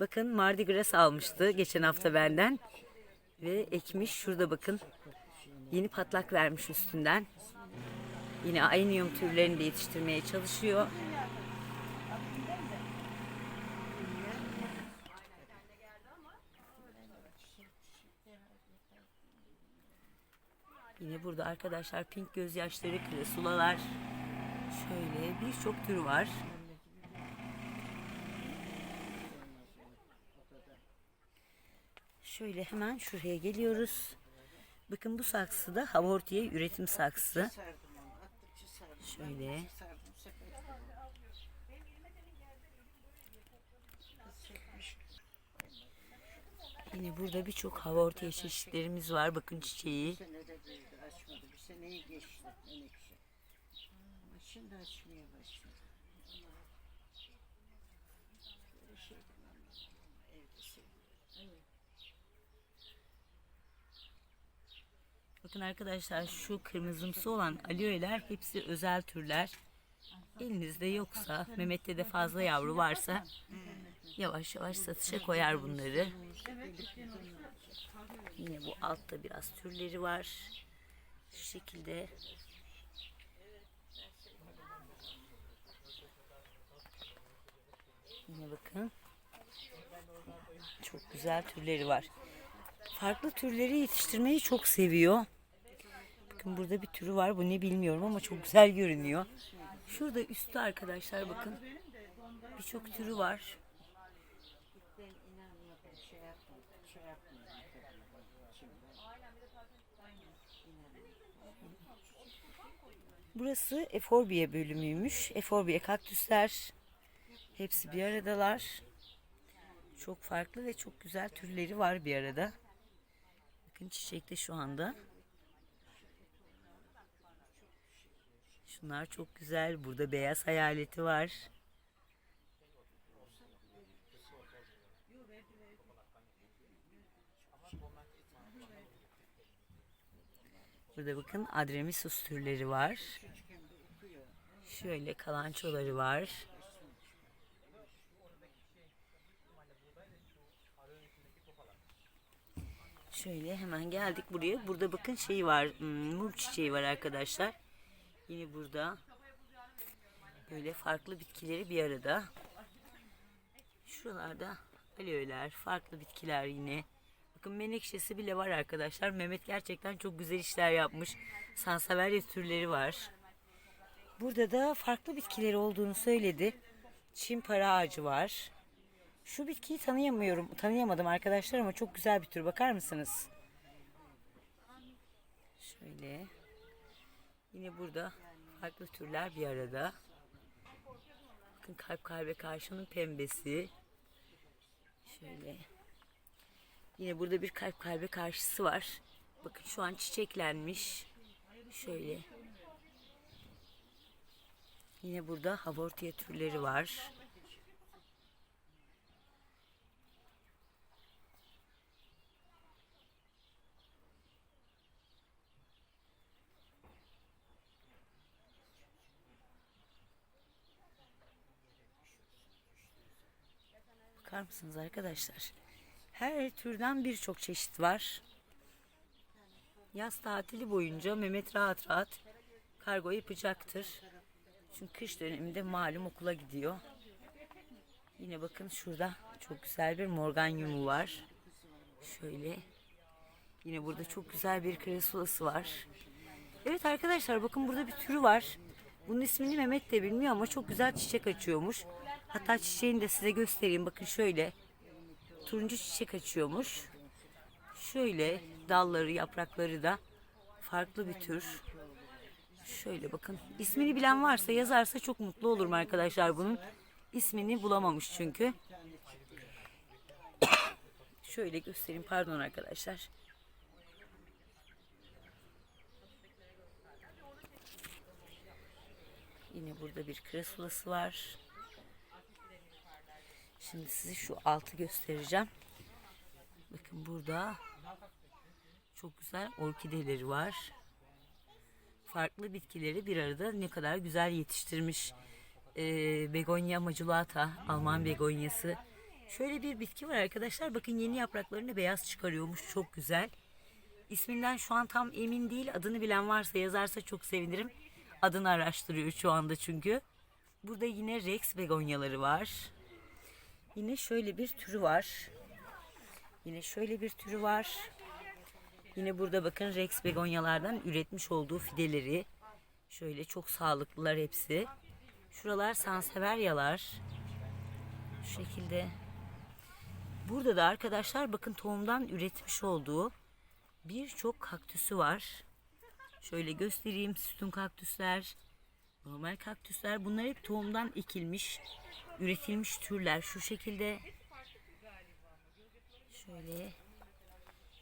Bakın Mardi Gras almıştı geçen hafta benden. Ve ekmiş. Şurada bakın. Yeni patlak vermiş üstünden. Yine aynium türlerini de yetiştirmeye çalışıyor. Yine burada arkadaşlar pink gözyaşları, kresulalar. Şöyle birçok tür var. Şöyle hemen şuraya geliyoruz. Bakın bu saksı da havortiye üretim saksı. Şöyle. Yine burada birçok havortiye çeşitlerimiz var. Bakın çiçeği. Ama şimdi açmaya başladı. Bakın arkadaşlar şu kırmızımsı olan aloe'ler hepsi özel türler. Elinizde yoksa, Mehmet'te de fazla yavru varsa yavaş yavaş satışa koyar bunları. Yine bu altta biraz türleri var. Şu şekilde. Yine bakın. Çok güzel türleri var. Farklı türleri yetiştirmeyi çok seviyor. Bakın burada bir türü var. Bu ne bilmiyorum ama çok güzel görünüyor. Şurada üstte arkadaşlar bakın. Birçok türü var. Burası Eforbiye bölümüymüş. Eforbiye kaktüsler. Hepsi bir aradalar. Çok farklı ve çok güzel türleri var bir arada. Bakın çiçekte şu anda. Şunlar çok güzel. Burada beyaz hayaleti var. Burada bakın adremisus türleri var. Şöyle kalançoları var. Şöyle hemen geldik buraya. Burada bakın şey var. hmm, Mum çiçeği var arkadaşlar. Yine burada. Böyle farklı bitkileri bir arada. Şuralarda aloe'ler, farklı bitkiler yine. Bakın menekşesi bile var arkadaşlar. Mehmet gerçekten çok güzel işler yapmış. Sansaverya türleri var. Burada da farklı bitkileri olduğunu söyledi. Çin para ağacı var. Şu bitkiyi tanıyamıyorum, tanıyamadım arkadaşlar ama çok güzel bir tür. Bakar mısınız? Şöyle. Yine burada farklı türler bir arada. Bakın kalp kalbe karşının pembesi. Şöyle. Yine burada bir kalp kalbe karşısı var. Bakın şu an çiçeklenmiş. Şöyle. Yine burada havortiya türleri var. Bakar mısınız arkadaşlar? Her türden birçok çeşit var. Yaz tatili boyunca Mehmet rahat rahat kargo yapacaktır. Çünkü kış döneminde malum okula gidiyor. Yine bakın şurada çok güzel bir morganyumu var. Şöyle. Yine burada çok güzel bir kresulası var. Evet arkadaşlar bakın burada bir türü var. Bunun ismini Mehmet de bilmiyor ama çok güzel çiçek açıyormuş. Hatta çiçeğini de size göstereyim. Bakın şöyle. Turuncu çiçek açıyormuş. Şöyle dalları, yaprakları da farklı bir tür. Şöyle bakın. İsmini bilen varsa yazarsa çok mutlu olurum arkadaşlar bunun. ismini bulamamış çünkü. Şöyle göstereyim pardon arkadaşlar. Yine burada bir kresulası var. Şimdi size şu altı göstereceğim. Bakın burada çok güzel orkideleri var. Farklı bitkileri bir arada ne kadar güzel yetiştirmiş. Ee, begonya maculata, Alman begonyası. Şöyle bir bitki var arkadaşlar. Bakın yeni yapraklarını beyaz çıkarıyormuş. Çok güzel. İsminden şu an tam emin değil. Adını bilen varsa yazarsa çok sevinirim. Adını araştırıyor şu anda çünkü. Burada yine Rex begonyaları var. Yine şöyle bir türü var. Yine şöyle bir türü var. Yine burada bakın Rex begonyalardan üretmiş olduğu fideleri. Şöyle çok sağlıklılar hepsi. Şuralar sanseveryalar. Şu şekilde. Burada da arkadaşlar bakın tohumdan üretmiş olduğu birçok kaktüsü var. Şöyle göstereyim sütun kaktüsler, normal kaktüsler. Bunlar hep tohumdan ekilmiş, üretilmiş türler. Şu şekilde. Şöyle.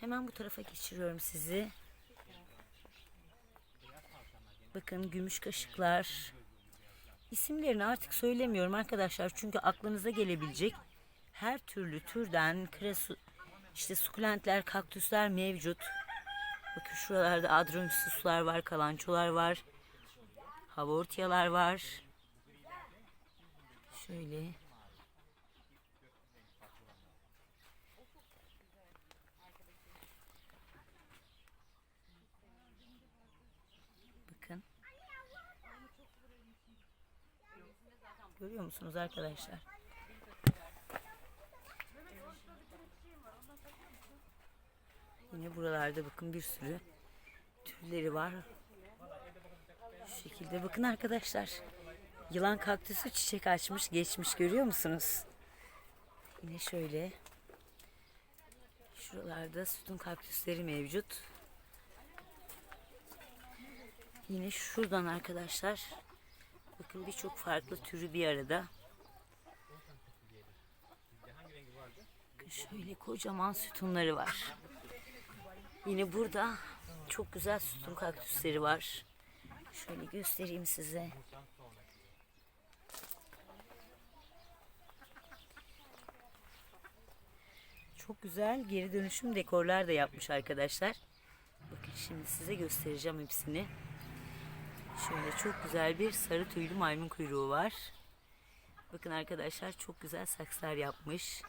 Hemen bu tarafa geçiriyorum sizi. Bakın gümüş kaşıklar. İsimlerini artık söylemiyorum arkadaşlar çünkü aklınıza gelebilecek her türlü türden kresu, işte sukulentler, kaktüsler mevcut. Bakın şuralarda adronisisuslar var, kalançolar var. Havortiyalar var. Şöyle. Bakın. Görüyor musunuz arkadaşlar? Yine buralarda bakın bir sürü türleri var. Şu şekilde bakın arkadaşlar. Yılan kaktüsü çiçek açmış geçmiş görüyor musunuz? Yine şöyle. Şuralarda sütun kaktüsleri mevcut. Yine şuradan arkadaşlar. Bakın birçok farklı türü bir arada. Şöyle kocaman sütunları var. Yine burada çok güzel sütun kaktüsleri var. Şöyle göstereyim size. Çok güzel geri dönüşüm dekorlar da yapmış arkadaşlar. Bakın şimdi size göstereceğim hepsini. Şöyle çok güzel bir sarı tüylü maymun kuyruğu var. Bakın arkadaşlar çok güzel sakslar yapmış.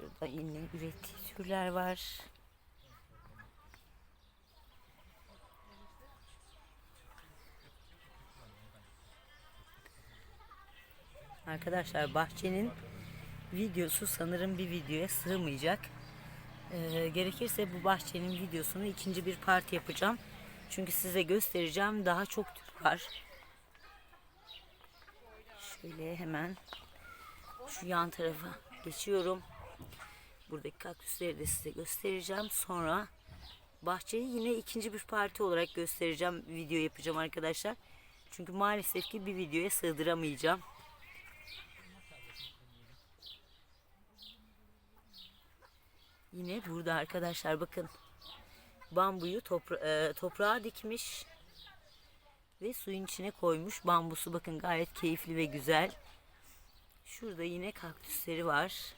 Şurada yine ürettiği türler var. Arkadaşlar bahçenin videosu sanırım bir videoya sığmayacak. Ee, gerekirse bu bahçenin videosunu ikinci bir part yapacağım. Çünkü size göstereceğim daha çok tür var. Şöyle hemen şu yan tarafa geçiyorum. Buradaki kaktüsleri de size göstereceğim. Sonra bahçeyi yine ikinci bir parti olarak göstereceğim. Video yapacağım arkadaşlar. Çünkü maalesef ki bir videoya sığdıramayacağım. Yine burada arkadaşlar bakın. Bambuyu topra e, toprağa dikmiş. Ve suyun içine koymuş. Bambusu bakın gayet keyifli ve güzel. Şurada yine kaktüsleri var.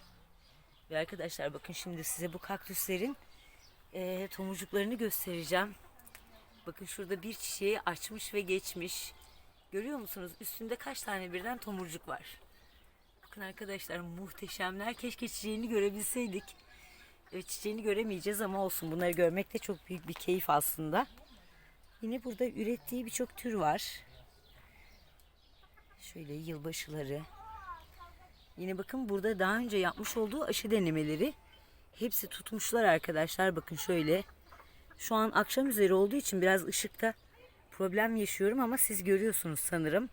Ve arkadaşlar bakın şimdi size bu kaktüslerin e, tomurcuklarını göstereceğim. Bakın şurada bir çiçeği açmış ve geçmiş. Görüyor musunuz? Üstünde kaç tane birden tomurcuk var. Bakın arkadaşlar muhteşemler. Keşke çiçeğini görebilseydik. Evet, çiçeğini göremeyeceğiz ama olsun. Bunları görmek de çok büyük bir keyif aslında. Yine burada ürettiği birçok tür var. Şöyle yılbaşıları. Yine bakın burada daha önce yapmış olduğu aşı denemeleri. Hepsi tutmuşlar arkadaşlar. Bakın şöyle. Şu an akşam üzeri olduğu için biraz ışıkta problem yaşıyorum ama siz görüyorsunuz sanırım.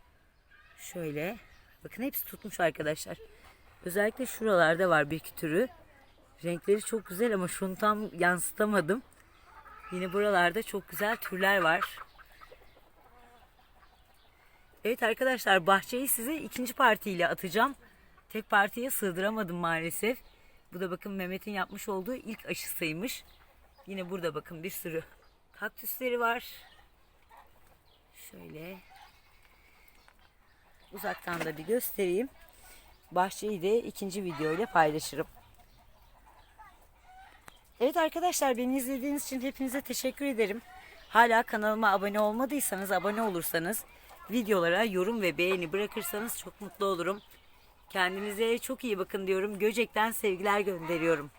Şöyle. Bakın hepsi tutmuş arkadaşlar. Özellikle şuralarda var bir iki türü. Renkleri çok güzel ama şunu tam yansıtamadım. Yine buralarda çok güzel türler var. Evet arkadaşlar bahçeyi size ikinci partiyle atacağım. Tek partiye sığdıramadım maalesef. Bu da bakın Mehmet'in yapmış olduğu ilk aşısıymış. Yine burada bakın bir sürü kaktüsleri var. Şöyle uzaktan da bir göstereyim. Bahçeyi de ikinci video ile paylaşırım. Evet arkadaşlar beni izlediğiniz için hepinize teşekkür ederim. Hala kanalıma abone olmadıysanız abone olursanız videolara yorum ve beğeni bırakırsanız çok mutlu olurum. Kendinize çok iyi bakın diyorum. Göcek'ten sevgiler gönderiyorum.